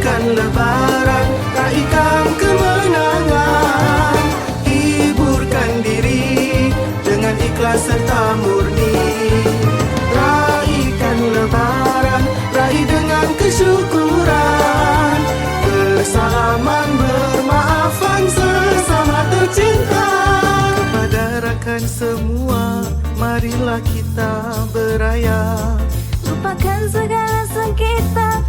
Rayakan lebaran, raikan kemenangan. Hiburkan diri dengan ikhlas serta murni. Raikan lebaran, raih dengan kesyukuran. Bersalaman bermaafan sesama tercinta. Kepada rakan semua, marilah kita beraya. Lupakan segala sengketa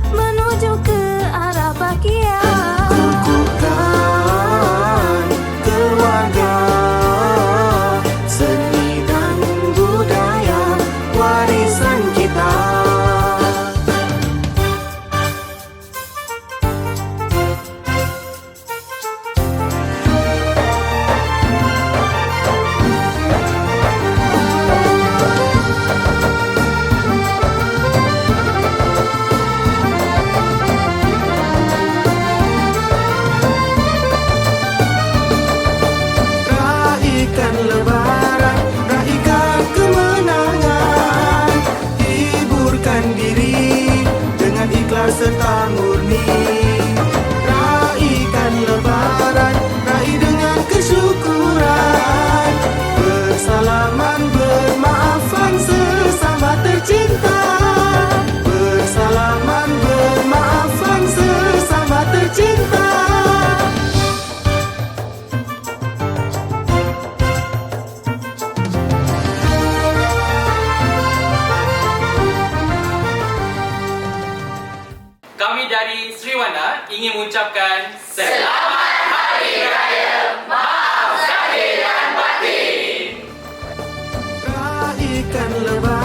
ingin mengucapkan Selamat Hari Raya Maaf Zahir dan Batin. Raikan lebar